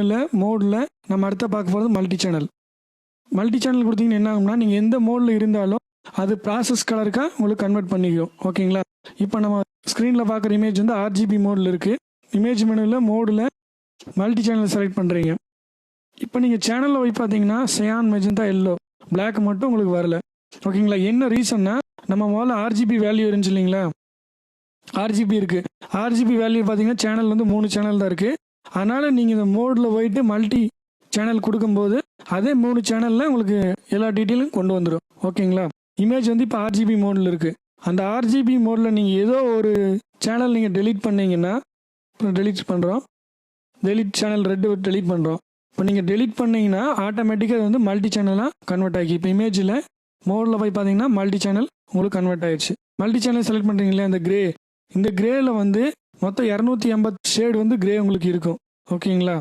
இல்லை மோடில் நம்ம அடுத்த பார்க்க போகிறது மல்டி சேனல் மல்டி சேனல் கொடுத்தீங்கன்னா என்ன ஆகும்னா நீங்கள் எந்த மோடில் இருந்தாலும் அது ப்ராசஸ் கலருக்காக உங்களுக்கு கன்வெர்ட் பண்ணிக்கும். ஓகேங்களா இப்போ நம்ம ஸ்க்ரீனில் பார்க்குற இமேஜ் வந்து ஆர்ஜிபி மோடில் இருக்குது இமேஜ் மெனுவில் மோடில் மல்டி சேனல் செலக்ட் பண்ணுறீங்க இப்போ நீங்கள் சேனலில் போய் பார்த்தீங்கன்னா செயான் மெஜந்தா எல்லோ பிளாக் மட்டும் உங்களுக்கு வரல. ஓகேங்களா என்ன ரீசன்னா நம்ம முதல்ல ஆர்ஜிபி வேல்யூ இருந்துச்சு இல்லைங்களா? ஆர்ஜிபி இருக்குது ஆர்ஜிபி வேல்யூ பார்த்தீங்கன்னா சேனல் வந்து மூணு சேனல் தான் இருக்குது அதனால் நீங்கள் இந்த மோடில் போயிட்டு மல்டி சேனல் கொடுக்கும்போது அதே மூணு சேனலில் உங்களுக்கு எல்லா டீட்டெயிலும் கொண்டு வந்துடும் ஓகேங்களா இமேஜ் வந்து இப்போ ஆர்ஜிபி மோடில் இருக்குது அந்த ஆர்ஜிபி மோடில் நீங்கள் ஏதோ ஒரு சேனல் நீங்கள் டெலீட் பண்ணீங்கன்னா இப்போ டெலீட் பண்ணுறோம் டெலீட் சேனல் ரெட்டு டெலீட் பண்ணுறோம் இப்போ நீங்கள் டெலீட் பண்ணீங்கன்னா ஆட்டோமேட்டிக்காக அது வந்து மல்டி சேனலாக கன்வெர்ட் ஆகி இப்போ இமேஜில் மோடில் போய் பார்த்தீங்கன்னா மல்டி சேனல் உங்களுக்கு கன்வெர்ட் ஆயிடுச்சு. மல்டி சேனல் செலக்ட் பண்ணுறீங்களே அந்த கிரே இந்த கிரேயில் வந்து மொத்தம் இரநூத்தி எண்பது ஷேடு வந்து கிரே உங்களுக்கு இருக்கும். ஓகேங்களா?